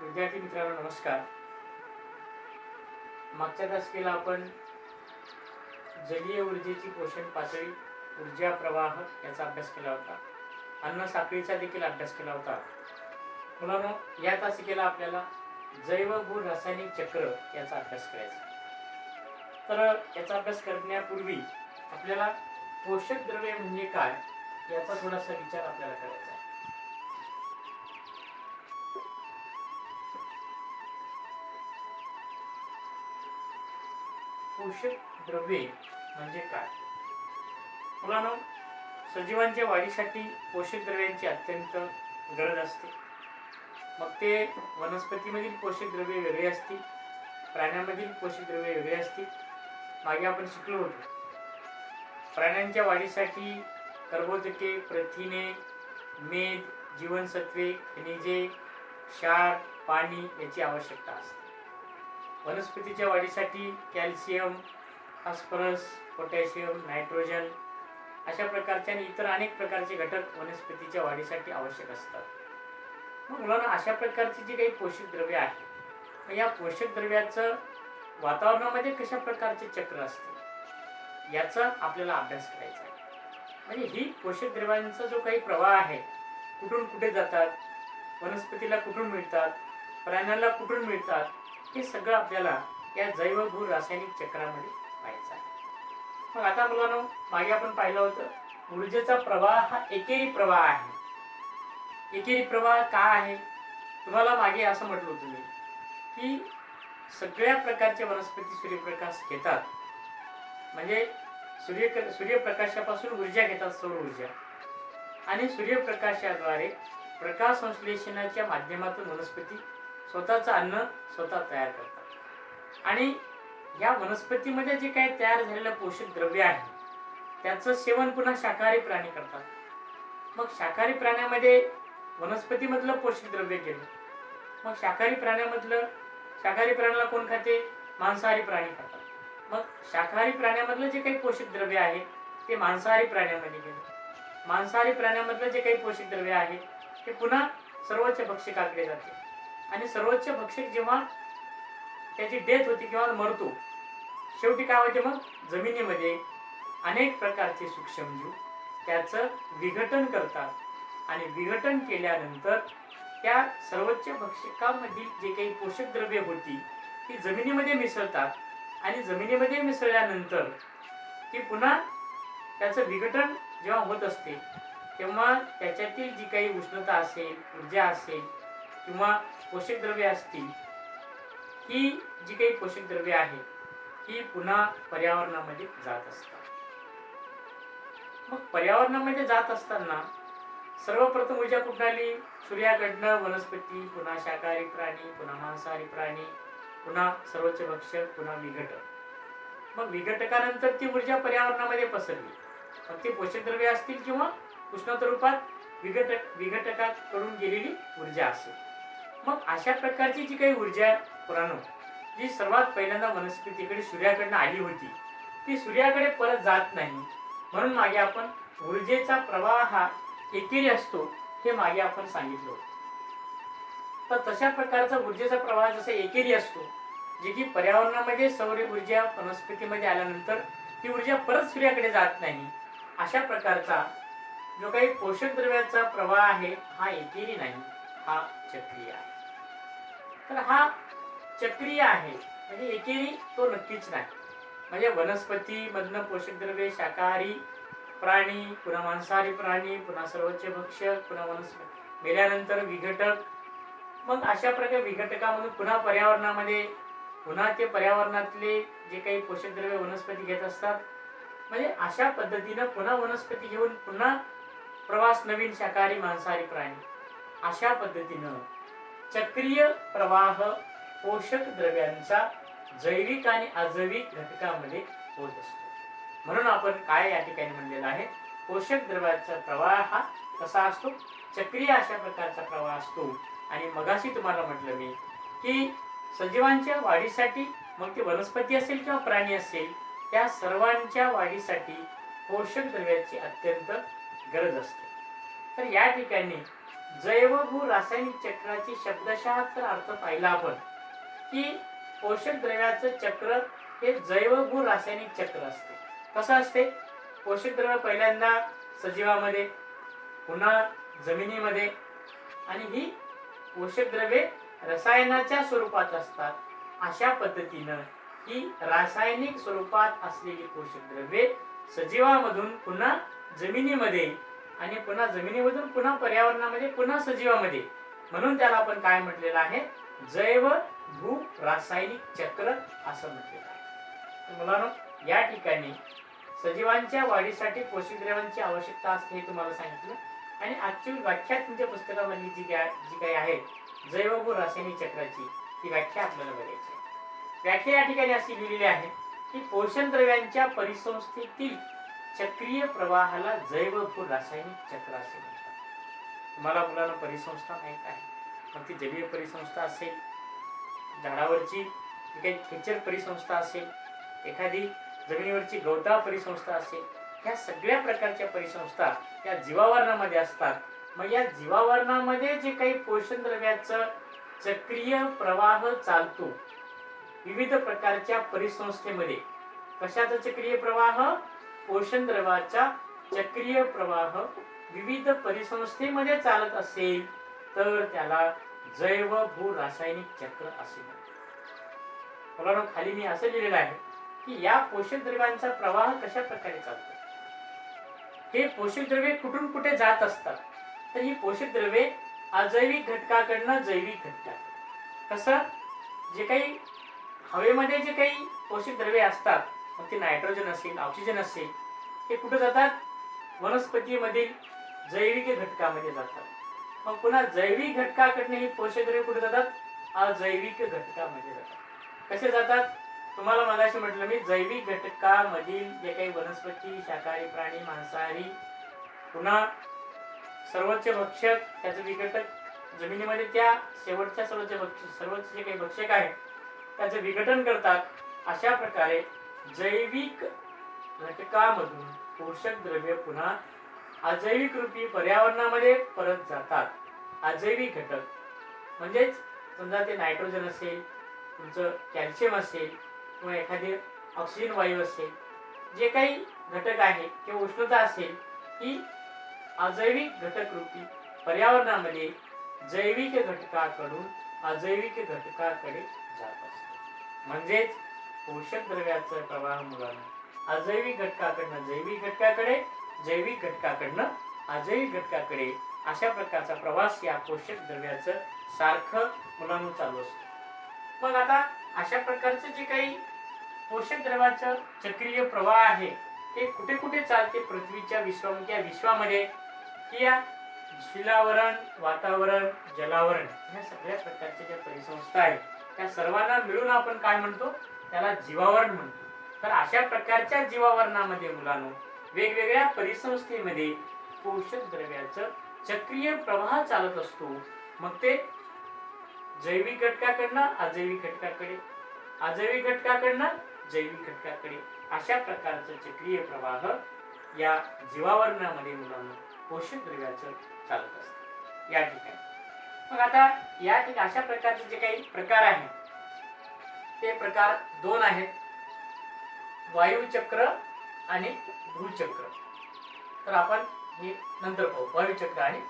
विद्यार्थी मित्रांनो नमस्कार. मागच्या दशकेला आपण जलीय ऊर्जेची पोषण पातळी ऊर्जा प्रवाह याचा अभ्यास केला होता. अन्न साखळीचा देखील अभ्यास केला होता. मुलांनो या तासिकेला आपल्याला जैव भू रासायनिक चक्र याचा अभ्यास करायचा. तर याचा अभ्यास करण्यापूर्वी आपल्याला पोषक द्रव्य म्हणजे काय याचा थोडासा विचार आपल्याला करायचा पोषक द्रव्ये म्हणजे काय? मुलांनो सजीवांच्या वाढीसाठी पोषक द्रव्यांची अत्यंत गरज असते. मग ते वनस्पतीमधील पोषक द्रव्ये वेगळी असतील प्राण्यांमधील पोषक द्रव्ये वेगळी असतील मागे आपण शिकलो होतो. प्राण्यांच्या वाढीसाठी कर्बोदके प्रथिने मेद जीवनसत्वे खनिजे क्षार पाणी याची आवश्यकता असते. वनस्पतीच्या वाढीसाठी कॅल्शियम फॉस्फरस पोटॅशियम नायट्रोजन अशा प्रकारचे आणि इतर अनेक प्रकारचे घटक वनस्पतीच्या वाढीसाठी आवश्यक असतात. मग मुलांना अशा प्रकारची जी काही पोषक द्रव्ये आहेत मग या पोषक द्रव्याचं वातावरणामध्ये कशा प्रकारचे चक्र असते याचा आपल्याला अभ्यास करायचा आहे. म्हणजे ही पोषक द्रव्यांचा जो काही प्रवाह आहे कुठून कुठे जातात वनस्पतीला कुठून मिळतात प्राण्यांना कुठून मिळतात हे सगळं आपल्याला या जैवभू रासायनिक चक्रामध्ये पाहायचं आहे. मग आता मुलांनो मागे आपण पाहिलं होतं ऊर्जेचा प्रवाह हा एकेरी प्रवाह आहे. एकेरी प्रवाह का आहे? तुम्हाला मागे असं म्हटलं होतं मी की सगळ्या प्रकारचे वनस्पती सूर्यप्रकाश घेतात. म्हणजे सूर्य सूर्यप्रकाशापासून ऊर्जा घेतात सौर ऊर्जा. आणि सूर्यप्रकाशाद्वारे प्रकाश संश्लेषणाच्या माध्यमातून वनस्पती स्वतःचं अन्न स्वतः तयार करतात. आणि या वनस्पतीमध्ये जे काही तयार झालेलं पोषक द्रव्य आहे त्याचं सेवन पुन्हा शाकाहारी प्राणी करतात. मग शाकाहारी प्राण्यामध्ये वनस्पतीमधलं पोषक द्रव्य गेलं मग शाकाहारी प्राण्यामधलं शाकाहारी प्राण्याला कोण खाते? मांसाहारी प्राणी खातात. मग शाकाहारी प्राण्यामधलं जे काही पोषक द्रव्य आहे ते मांसाहारी प्राण्यामध्ये गेलं. मांसाहारी प्राण्यामधलं जे काही पोषक द्रव्य आहे ते पुन्हा सर्वोच्च भक्षकाकडे जाते. आणि सर्वोच्च भक्षक जेव्हा त्याची डेथ होती किंवा मरतो शेवटी काय होते मग? जमिनीमध्ये अनेक प्रकारचे सूक्ष्मजीव त्याचं विघटन करतात. आणि विघटन केल्यानंतर त्या सर्वोच्च भक्षकामधील जे काही पोषक द्रव्ये होती ती जमिनीमध्ये मिसळतात. आणि जमिनीमध्ये मिसळल्यानंतर ती पुन्हा त्याचं विघटन जेव्हा होत असते तेव्हा त्याच्यातील जी काही उष्णता असेल ऊर्जा असेल किंवा पोषक द्रव्ये असतील ही जी काही पोषक द्रव्ये आहेत ही पुन्हा पर्यावरणामध्ये जात असतात. मग पर्यावरणामध्ये जात असताना सर्वप्रथम ऊर्जा कुठून आली सूर्याकडनं वनस्पती पुन्हा शाकाहारी प्राणी पुन्हा मांसाहारी प्राणी पुन्हा सर्वोच्च भक्षक पुन्हा विघटक मग विघटकानंतर ती ऊर्जा पर्यावरणामध्ये पसरली. मग ती पोषक द्रव्ये असतील किंवा उष्णता रूपात विघटक विघटकाकडून गेलेली ऊर्जा असेल. मग अशा प्रकारची जी काही ऊर्जा पुराणो जी सर्वात पहिल्यांदा वनस्पतीकडे सूर्याकडनं आली होती ती सूर्याकडे परत जात नाही. म्हणून मागे आपण ऊर्जेचा प्रवाह हा एकेरी असतो हे मागे आपण सांगितलं होतं. तर तशा प्रकारचा ऊर्जेचा प्रवाह जसा एकेरी असतो जे की पर्यावरणामध्ये सौर ऊर्जा वनस्पतीमध्ये आल्यानंतर ती ऊर्जा परत सूर्याकडे जात नाही. अशा प्रकारचा जो काही पोषक द्रव्याचा प्रवाह आहे हा एकेरी नाही. हा चक्रीय आहे. तर हा चक्रीय आहे म्हणजे एकेरी तो नक्कीच नाही. म्हणजे वनस्पतीमधनं पोषक द्रव्ये शाकाहारी प्राणी पुन्हा मांसाहारी प्राणी पुन्हा सर्वोच्च भक्षक पुन्हा वनस्पती मेल्यानंतर विघटक. मग अशा प्रकारे विघटकामधून पुन्हा पर्यावरणामध्ये पुन्हा ते पर्यावरणातले जे काही पोषक द्रव्य वनस्पती घेत असतात म्हणजे अशा पद्धतीनं पुन्हा वनस्पती घेऊन पुन्हा प्रवास नवीन शाकाहारी मांसाहारी प्राणी. अशा पद्धतीनं चक्रीय प्रवाह पोषक द्रव्यांचा जैविक आणि अजैविक घटकामध्ये होत असतो. म्हणून आपण काय या ठिकाणी म्हणलेलं आहे? पोषक द्रव्याचा प्रवाह हा कसा असतो? चक्रीय अशा प्रकारचा प्रवाह असतो. आणि मगाशी तुम्हाला म्हटलं मी की सजीवांच्या वाढीसाठी मग ते वनस्पती असेल किंवा प्राणी असेल त्या सर्वांच्या वाढीसाठी पोषक द्रव्याची अत्यंत गरज असते. तर या ठिकाणी जैवभू रासायनिक चक्राची शब्दशः अर्थ पाहिला आपण. की पोषक द्रव्याचं चक्र हे जैवभू रासायनिक चक्र असते. कसं असते? पोषक द्रव्य पहिल्यांदा सजीवामध्ये पुन्हा जमिनीमध्ये आणि ही पोषक द्रव्ये रसायनाच्या स्वरूपात असतात. अशा पद्धतीनं ही रासायनिक स्वरूपात असलेली पोषक द्रव्ये सजीवामधून पुन्हा जमिनीमध्ये आणि पुन्हा जमिनीमधून पुन्हा पर्यावरणामध्ये पुन्हा सजीवामध्ये. म्हणून त्याला आपण काय म्हटलेलं आहे? जैव भू रासायनिक चक्र असं म्हटलेलं आहे. मुलांनो या ठिकाणी सजीवांच्या वाढीसाठी पोषक द्रव्यांची आवश्यकता असते हे तुम्हाला सांगितलं. आणि आजची व्याख्या तुमच्या पुस्तकामधली जी जी काही आहे जैव भू रासायनिक चक्राची ती व्याख्या आपल्याला बघायची व्याख्या या ठिकाणी अशी लिहिलेली आहे की पोषण द्रव्यांच्या परिसंस्थेतील चक्रीय प्रवाहाला जैव भू रासायनिक चक्र असे म्हणतात. तुम्हाला मुलांना परिसंस्था माहीत आहे. मग ती जलीय परिसंस्था असेल झाडावरची काही खेचर परिसंस्था असेल एखादी जमिनीवरची गवता परिसंस्था असेल ह्या सगळ्या प्रकारच्या परिसंस्था या जीवावरणामध्ये असतात. मग या जीवावरणामध्ये जे काही पोषण द्रव्याचं चक्रीय प्रवाह चालतो विविध प्रकारच्या परिसंस्थेमध्ये कशाचा चक्रीय प्रवाह? पोषण द्रवाचा चक्रीय प्रवाह विविध परिसंस्थेमध्ये चालत असेल तर त्याला जैव भू रासायनिक चक्र असे म्हणतात. खाली मी असं लिहिलेलं आहे की या पोषक द्रव्यांचा प्रवाह कशा प्रकारे चालतो? हे पोषक द्रव्ये कुठून कुठे जात असतात? तर ही पोषक द्रव्ये अजैविक घटकाकडनं जैविक घटकाकडे कसं? जे काही हवेमध्ये जे काही पोषक द्रव्ये असतात मग ते नायट्रोजन असेल ऑक्सिजन असेल हे कुठे जातात? वनस्पतीमधील जैविक घटकामध्ये जातात. मग पुन्हा जैविक घटकाकडनं ही पोषक द्रव्ये कुठे जातात? अजैविक घटकामध्ये जातात. कसे जातात? तुम्हाला मगाशी म्हटलं मी जैविक घटकामधील जे काही वनस्पती शाकाहारी प्राणी मांसाहारी पुन्हा सर्वोच्च भक्षक त्याचं विघटक जमिनीमध्ये त्या शेवटच्या सर्वोच्च भक्ष सर्वोच्च जे काही भक्षक आहे त्याचं विघटन करतात अशा प्रकारे जैविक घटकामधून पोषक द्रव्य पुन्हा अजैविक रूपी पर्यावरणामध्ये परत जातात. अजैविक घटक. म्हणजेच समजा ते नायट्रोजन असेल तुमचं कॅल्शियम असेल किंवा एखादी ऑक्सिजन वायू असेल जे काही घटक आहे किंवा उष्णता असेल ही अजैविक घटक रूपी पर्यावरणामध्ये जैविक घटकाकडून अजैविक घटकाकडे जात असते. म्हणजेच पोषक द्रव्याचा प्रवाह मुलांना. अजैविक घटकाकडनं जैविक घटकाकडे जैविक घटकाकडनं अजैविक घटकाकडे अशा प्रकारचा प्रवास या पोषक द्रव्याचं सारखं मुलांना चालू असतो. मग आता अशा प्रकारचं जे काही पोषक द्रव्याचं चक्रीय प्रवाह आहे ते कुठे कुठे चालते पृथ्वीच्या विश्वामध्ये या विश्वामध्ये? की या शिलावरण वातावरण जलावरण ह्या सगळ्या प्रकारच्या ज्या परिसंस्था आहेत त्या सर्वांना मिळून आपण काय म्हणतो? त्याला जीवावरण म्हणतो. तर अशा प्रकारच्या जीवावरणामध्ये मुलांनो वेगवेगळ्या परिसंस्थेमध्ये पोषक द्रव्याचं चक्रीय प्रवाह चालत असतो. मग ते जैविक घटकाकडनं अजैविक घटकाकडे अजैविक घटकाकडनं जैविक घटकाकडे अशा प्रकारचं चक्रीय प्रवाह या जीवावरणामध्ये मुलांना पोषक द्रव्याचं चालत असतं. या ठिकाणी. मग आता या ठिकाणी अशा प्रकारचे जे काही प्रकार आहेत ते प्रकार दोन आहेत. वायुचक्र आणि भूचक्र तर आपण हे नंतर पाहू. वायुचक्र आणि